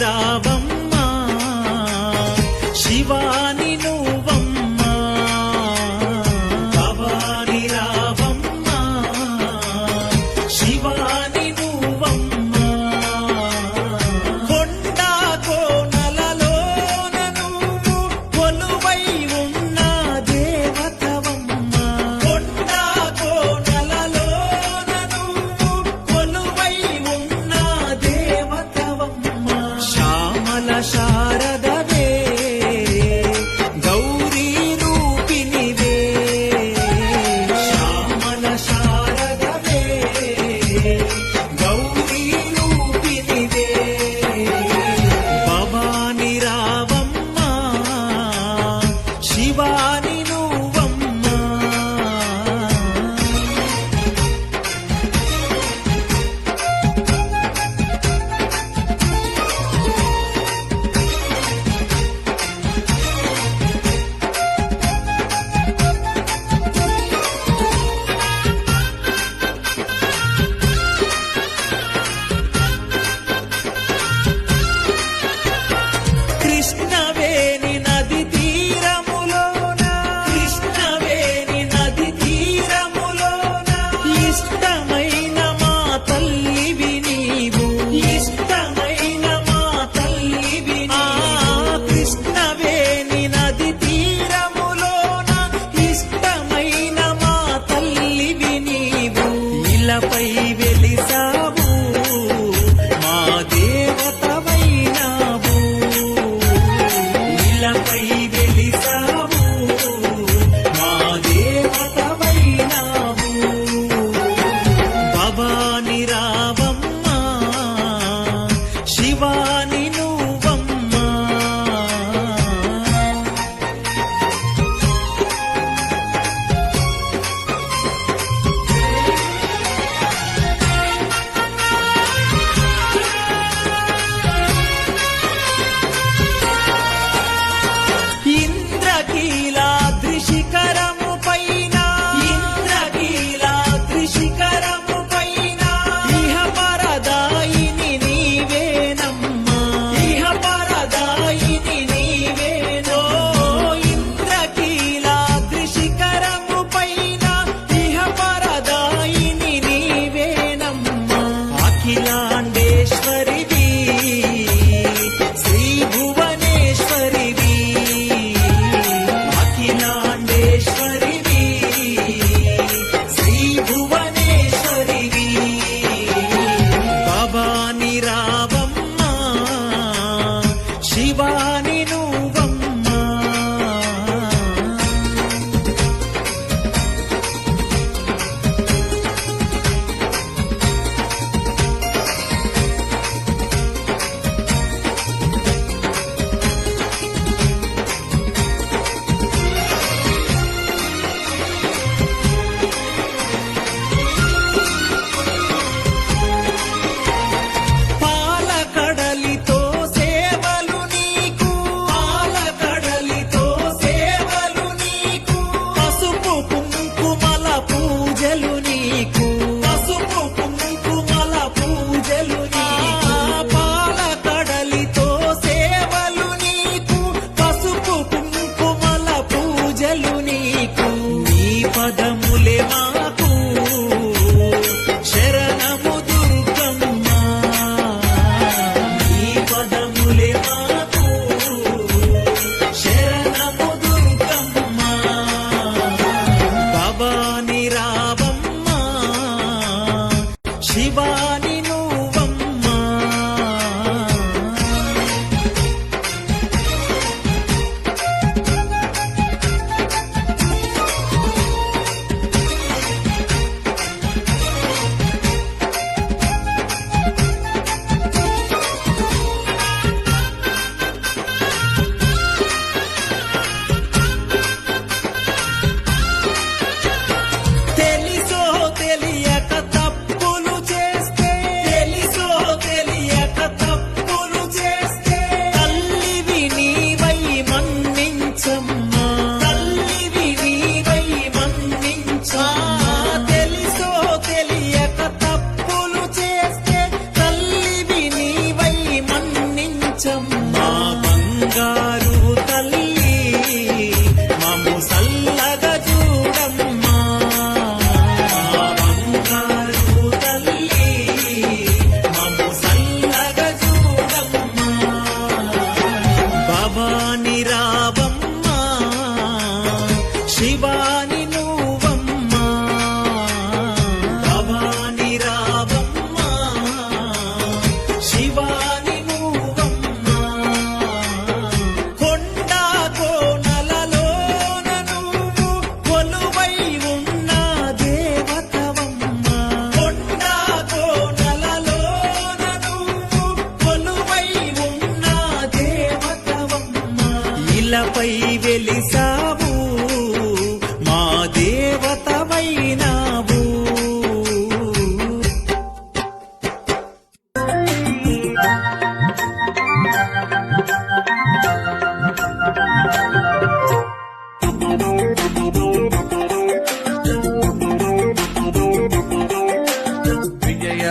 రావమ్మా శివాని నువ్వమ్మా భవాని రావమ్మా శివాని నువ్వమ్మా. కొండా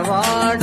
வாழ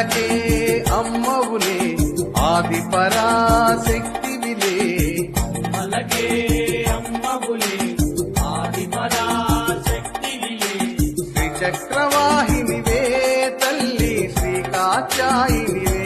అలాగే అమ్మవులే ఆది పరాశక్తి విలే అలాగే అమ్మవులే ఆది పరాశక్తి విలే శ్రీ చక్రవాహినివే తల్లి శ్రీ వే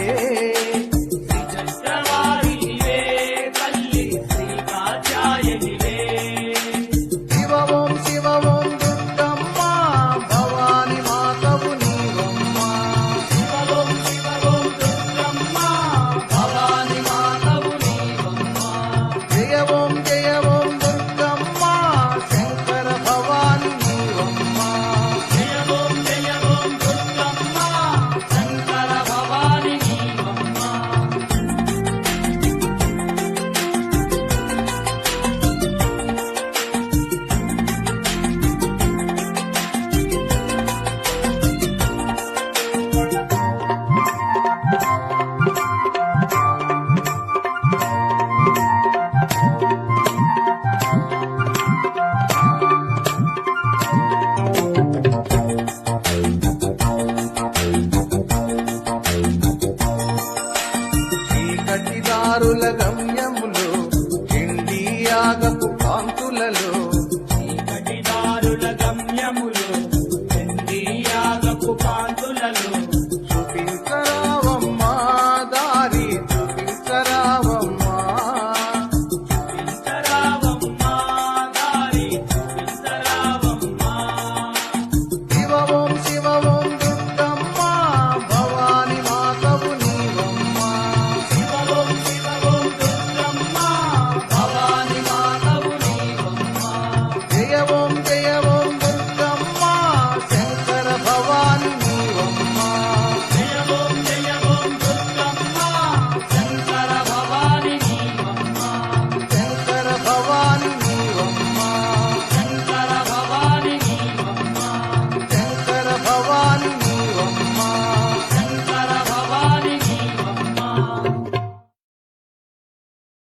దారుల గమ్యము.